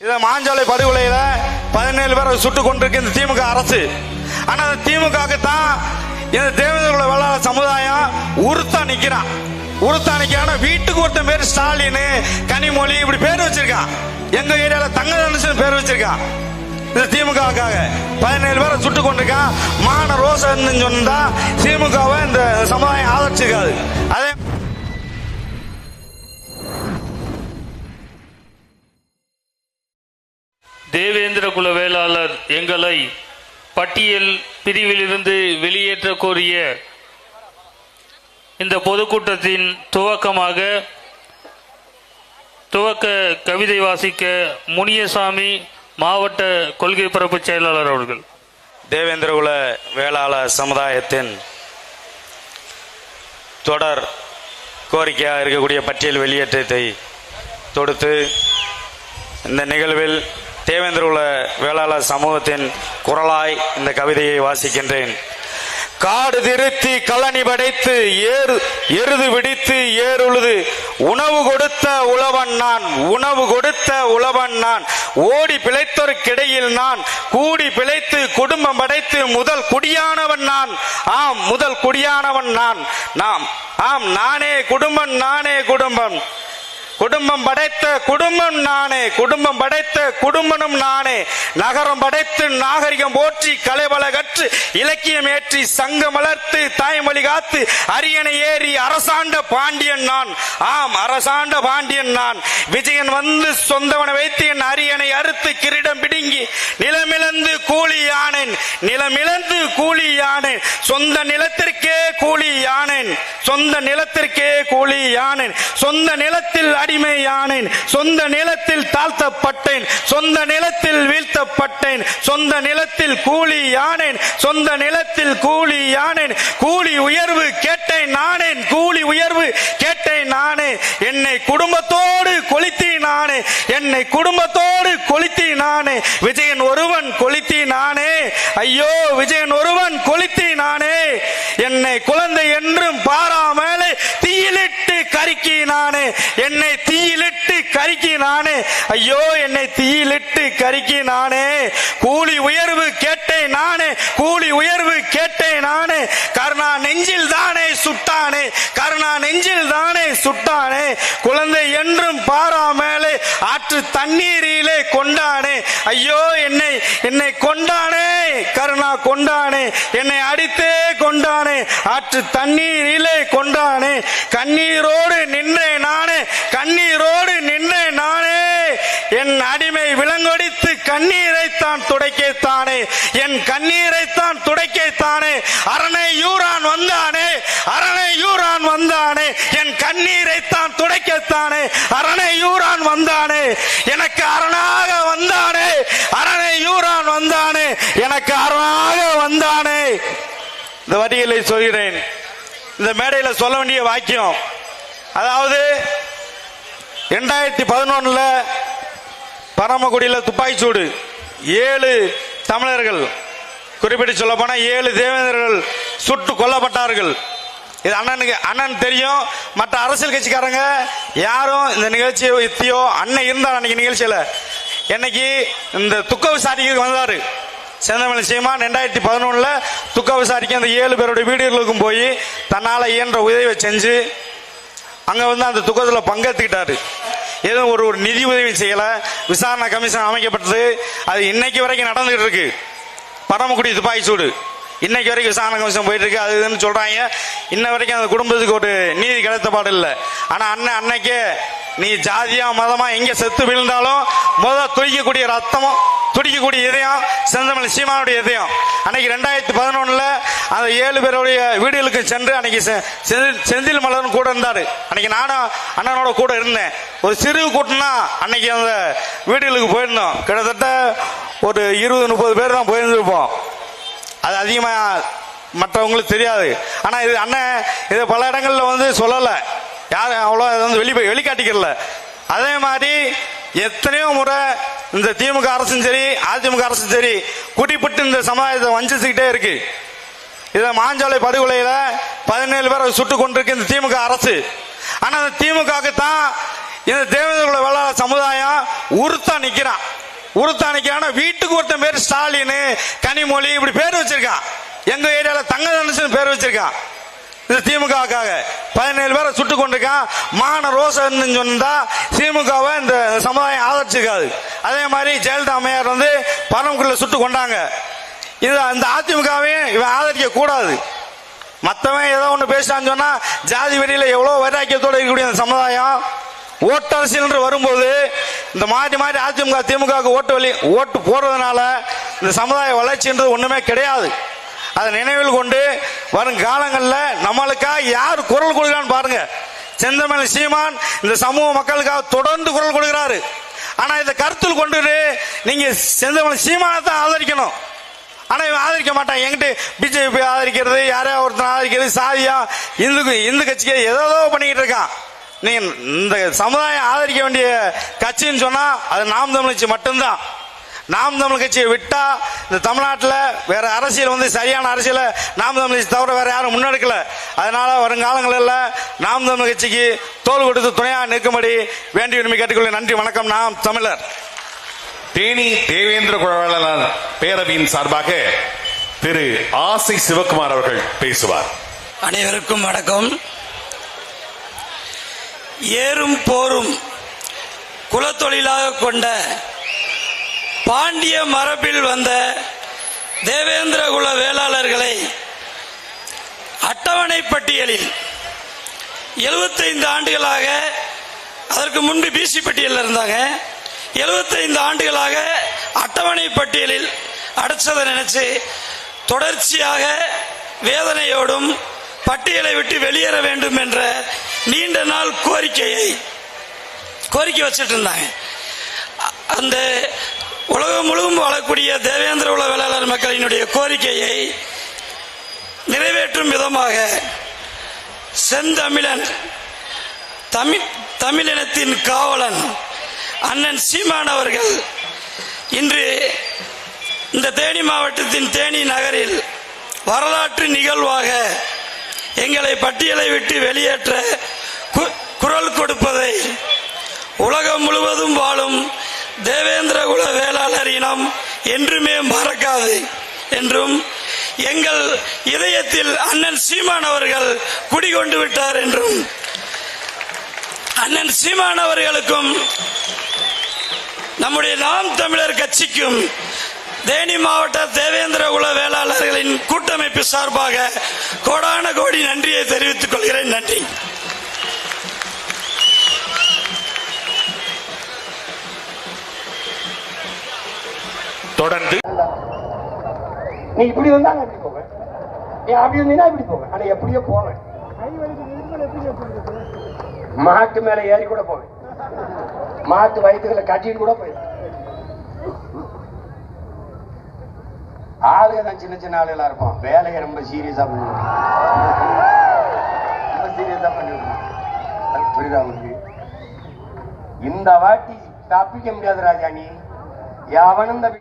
இதை மாஞ்சாலை படுகொலையில பதினேழு பேரை சுட்டு கொண்டிருக்கு இந்த திமுக அரசு. ஆனா அந்த திமுக தான் இந்த தேவேந்திர சமுதாயம் உறுத்தா நிக்கிறான் உருத்தா நிக்கிறான் வீட்டுக்கு ஒருத்தன் பேர் ஸ்டாலின் கனிமொழி இப்படி பேர் வச்சிருக்கான் எங்க ஏரியால தங்க தனுஷன் பேர் வச்சிருக்கான் இந்த திமுகவுக்காக பதினேழு பேரை சுட்டு கொண்டிருக்கான் மான ரோசன் சொன்னா திமுகவை இந்த சமுதாயம் ஆதரிச்சிருக்காது. அதே தேவேந்திர வேளாளர் எங்களை பட்டியல் பிரிவிலிருந்து வெளியேற்ற கோரிய இந்த பொதுக்கூட்டத்தின் துவக்கமாக துவக்க கவிதை வாசிக்க முனியசாமி மாவட்ட கொள்கை பரப்பு செயலாளர் அவர்கள். தேவேந்திரகுல வேளாளர் சமுதாயத்தின் தொடர் கோரிக்கையாக இருக்கக்கூடிய பட்டியல் வெளியேற்றத்தை தொடுத்து இந்த நிகழ்வில் தேவேந்திரகுல வேளாளர் சமூகத்தின் குரலாய் இந்த கவிதையை வாசிக்கின்றேன். காடு திருத்தி களனி படைத்து ஏறு எருது விடித்து ஏறுழுது. உணவு கொடுத்த உழவன் நான் உணவு கொடுத்த உழவன் நான். ஓடி பிழைத்தோருக்கிடையில் நான் கூடி பிழைத்து குடும்பம் படைத்து முதல் குடியானவன் நான். ஆம் முதல் குடியானவன் நான். நாம் ஆம் நானே குடும்பம் நானே குடும்பம். குடும்பம் படைத்த குடும்பம் நானே. குடும்பம் படைத்த குடும்பனும் நானே. நகரம் படைத்து நாகரிகம் போற்றி கலைவள கற்று இலக்கியம் ஏற்றி சங்கம் வளர்த்து தாய்மொழி காத்து அரியணை ஏறி அரசாண்ட பாண்டியன் நான். ஆம் அரசாண்ட பாண்டியன் நான். விஜயன் வந்து சொந்தவனை வைத்து என் அரியணை அறுத்து கிரீடம் பிடுங்கி நிலமிழந்து கூலி யானேன். நிலமிழந்து கூலி யானேன். சொந்த நிலத்திற்கே கூலி யானேன். சொந்த நிலத்திற்கே கூலி யானேன். சொந்த நிலத்தில் அடிமையானேன். சொந்த நிலத்தில் தாழ்த்தப்பட்டேன். சொந்த நிலத்தில் வீழ்த்தப்பட்டேன். சொந்த நிலத்தில் கூலி யானேன் சொந்த நிலத்தில் கூலி யானேன் கூலி உயர்வு கேட்டேன் நானேன். கூலி உயர்வு கேட்டேன் நானே. என்னை குடும்பத்தோடு கொளுத்தி நானே. என்னை குடும்பத்தோடு கொளுத்தி நானே. விஜயன் ஒருவன் கொளுத்தி நானே. ஐயோ விஜயன் ஒருவன் கொளுத்தி நானே. என்னை குழந்தை என்றும் பாராமல் தீயிலிட்டு கருக்கி நானே. என்னை ஐயோ என்னை தீயிலிட்டு கருக்கி நானே. கூலி உயர்வு கேட்டேன் நானே. கூலி உயர்வு கேட்டேன் நானே. கருணா நெஞ்சில் தானே சுட்டானே. கருணா நெஞ்சில் தானே சுட்டானே. குழந்தை என்றும் பாராமலே ஆற்று தண்ணீரிலே கொண்டானே. ஐயோ என்னை என்னை கொண்டானே. கருணா கொண்டானே. என்னை அடித்தே கொண்டானே. ஆற்று தண்ணீரிலே கொண்டானே. கண்ணீரோடு நின்றேன் நானே கண்ணீரோடு நின்றேன் நானே என் அடிமை விலங்கொடித்து கண்ணீரைத்தான் துடைக்கத்தானே. என் கண்ணீரைத்தான் துடைக்கத்தானே. அரணை யூரான் வந்தானே. அரணை யூரான் வந்தானே. என் கண்ணீரைத்தான் துடைக்கத்தானே. அரணை யூரான் வந்தானே. எனக்கு அரணாக வந்தானே. அரணை யூரான் வந்தானே. எனக்கு அரணாக வந்தானே. இந்த வரிகளை சொல்கிறேன். இந்த மேடையில் சொல்ல வேண்டிய வாக்கியம். அதாவது ரெண்டாயிரத்தி பதினொன்னுல பரமக்குடியில் துப்பாக்கிச்சூடு ஏழு தமிழர்கள் குறிப்பிட்டு சொல்ல போனால் ஏழு தேவேந்திரர்கள் சுட்டு கொல்லப்பட்டார்கள். இது அண்ணனுக்கு அண்ணன் தெரியும். மற்ற அரசியல் கட்சிக்காரங்க யாரும் இந்த நிகழ்ச்சியோ இத்தியோ அண்ணன் இருந்தார் அன்னைக்கு நிகழ்ச்சியில். என்னைக்கு இந்த துக்க விசாரிக்க வந்தார். செந்தமிழ் சீமான் ரெண்டாயிரத்தி பதினொன்றில் துக்க விசாரிக்க அந்த ஏழு பேருடைய வீடுகளுக்கும் போய் தன்னால் இயன்ற உதவியை செஞ்சு அங்கே வந்து அந்த துக்கத்தில் பங்கெடுத்துக்கிட்டாரு எதுவும் ஒரு ஒரு நிதி உதவி செய்யல. விசாரணை கமிஷன் அமைக்கப்பட்டது. அது இன்னைக்கு வரைக்கும் நடந்துகிட்டு இருக்கு பரமக்குடி துப்பாக்கி சூடு. இன்னைக்கு வரைக்கும் விசாரணை கமிஷன் போயிட்டு இருக்கு அது இதுன்னு சொல்றாங்க. இன்ன வரைக்கும் அந்த குடும்பத்துக்கு ஒரு நீதி கிடைத்த பாடு இல்லை. ஆனா அண்ணன் அன்னைக்கே நீ ஜாதியா மதமா எங்க செத்து விழுந்தாலும் முதல் துடிக்கக்கூடிய ரத்தமும் துடிக்கக்கூடிய இதயம் செந்தமிழ் சீமானுடைய இதயம். அன்னைக்கு ரெண்டாயிரத்தி பதினொன்னுல அந்த ஏழு பேருடைய வீடுகளுக்கு சென்று அன்னைக்கு செந்தில் செந்தில் மலர்னு கூட இருந்தாரு. அன்னைக்கு நானும் அண்ணனோட கூட இருந்தேன். ஒரு சிறு கூட்டம்னா அன்னைக்கு அந்த வீடுகளுக்கு போயிருந்தோம். கிட்டத்தட்ட ஒரு இருபது முப்பது பேர் தான் போயிருந்துருப்போம். அது அதிகமா மற்றவங்களுக்கு தெரியாது. ஆனா இது அண்ணன் இது பல இடங்கள்ல வந்து சொல்லலை. யாரும் அவ்வளோ வந்து வெளி வெளிக்காட்டிக்கல அதே மாதிரி எத்தனையோ முறை இந்த திமுக அரசும் சரி அதிமுக அரசும் சரி குடிப்பட்டு இந்த சமுதாயத்தை வஞ்சிச்சுக்கிட்டே இருக்கு. இதை மாஞ்சாலை படுகொலையில பதினேழு பேரை சுட்டு கொண்டிருக்கு இந்த திமுக அரசு. ஆனா இந்த திமுக தான் இந்த தேவேந்திர வேளாள சமுதாயம் உறுத்தா நிக்கிறான் உறுத்தா நிக்கிறான் வீட்டுக்கு ஒருத்தன் பேர் ஸ்டாலின் கனிமொழி இப்படி பேர் வச்சிருக்கான் எங்க ஏரியால தங்க பேர் வச்சிருக்கான் இந்த திமுகவுக்காக. பதினேழு பேரை சுட்டு கொண்டிருக்கான். மான ரோசன்னு சொன்னா திமுகவை இந்த சமுதாயம் ஆதரிச்சிருக்காது. அதே மாதிரி ஜெயலலிதா அம்மையார் வந்து பரமக்குள்ள சுட்டு கொண்டாங்க. இது இந்த அதிமுகவையும் இவன் ஆதரிக்க கூடாது. மற்றவன் ஏதோ ஒன்று பேசிட்டான்னு சொன்னா ஜாதி வெளியில எவ்வளோ வைராக்கியத்தோடு இருக்கக்கூடிய அந்த சமுதாயம்? ஓட்டு அரசியல் வரும்போது இந்த மாறி மாறி அதிமுக திமுகவுக்கு ஓட்டு வழி ஓட்டு போடுறதுனால இந்த சமுதாய வளர்ச்சின்றது ஒண்ணுமே கிடையாது. அதை நினைவில் கொண்டு வரும் காலங்களில் நம்மளுக்காக யார் குரல் கொடுக்குறான்னு பாருங்க. செந்தமலை சீமான் இந்த சமூக மக்களுக்காக தொடர்ந்து குரல் கொடுக்கிறாரு. ஆனா இதை கருத்தில் கொண்டு நீங்க செந்தமலை சீமானை தான் ஆதரிக்கணும். ஆனா இவன் ஆதரிக்க மாட்டான். என்கிட்ட பிஜேபி ஆதரிக்கிறது யாரையா ஒருத்தன் ஆதரிக்கிறது சாதியா இந்து இந்து கட்சிக்கு ஏதோ பண்ணிக்கிட்டு இருக்கான். நீங்க இந்த சமுதாயம் ஆதரிக்க வேண்டிய கட்சின்னு சொன்னா அது நாம் தமிழ்ச்சி மட்டும்தான். நாம் தமிழ் கட்சியை விட்டா இந்த தமிழ்நாட்டில் வேற அரசியல் வந்து சரியான அரசியலை நாம் தமிழ் கட்சி தவிர வேற யாரும் முன்னெடுக்கல. அதனால வருங்காலங்களில் நாம் தமிழ் கட்சிக்கு தோல் கொடுத்து துணையாக நிற்கும்படி வேண்டி விரும்பி கேட்டுக்கொள்ள நன்றி வணக்கம். நாம் தமிழர். தேனி தேவேந்திர குழலாளர் பேரவையின் சார்பாக திரு ஆசை சிவகுமார் அவர்கள் பேசுவார். அனைவருக்கும் வணக்கம். ஏறும் போரும் குலத்தொழிலாக கொண்ட பாண்டிய மரபில் வந்த தேவேந்திர குல வேளாளர்களை அட்டவணை பட்டியலில் 75 ஆண்டுகளாக அதற்கு முன்பு பிசி பட்டியலில் இருந்தாங்க 75 ஆண்டுகளாக அட்டவணை பட்டியலில் அடைச்சதை நினைச்சு தொடர்ச்சியாக வேதனையோடும் பட்டியலை விட்டு வெளியேற வேண்டும் என்ற நீண்ட நாள் கோரிக்கையை கோரிக்கை வச்சிட்டு இருந்தாங்க. அந்த உலகம் முழுவதும் வாழக்கூடிய தேவேந்திர உலக வேளாளர் மக்களினுடைய கோரிக்கையை நிறைவேற்றும் விதமாக செந்தமிழன் தமிழ் தமிழினத்தின் காவலன் அண்ணன் சீமான் அவர்கள் இன்று இந்த தேனி மாவட்டத்தின் தேனி நகரில் வரலாற்று நிகழ்வாக எங்களை பட்டியலை விட்டு வெளியேற்ற குரல் கொடுப்பதை உலகம் முழுவதும் தேவேந்திர குல வேளாளர் இனம் என்றுமே மறக்காது என்றும் எங்கள் இதயத்தில் அண்ணன் சீமான் அவர்கள் குடிகொண்டு விட்டார் என்றும் அண்ணன் சீமான் அவர்களுக்கும் நம்முடைய நாம் தமிழர் கட்சிக்கும் தேனி மாவட்ட தேவேந்திர குல வேளாளர்களின் கூட்டமைப்பு சார்பாக கோடான கோடி நன்றியை தெரிவித்துக் கொள்கிறேன். நன்றி. தொடர்ந்து நீ இப்படி வந்தா நான் இப்படி போவேன்? நீ அப்படி வந்தீங்கன்னா இப்படி போவேன்? ஆனா எப்படியோ போவேன். மாட்டு மேல ஏறி கூட போவேன். மாட்டு வயிற்றுகளை கட்டிட்டு கூட போயிடும். ஆளுங்க தான் சின்ன சின்ன ஆளுகளா இருப்போம் வேலையை ரொம்ப சீரியஸா பண்ணுவோம் ரொம்ப சீரியஸா பண்ணிருக்கோம் புரியுதா உங்களுக்கு? இந்த வாட்டி தப்பிக்க முடியாது ராஜா நீ எவனும் தப்பி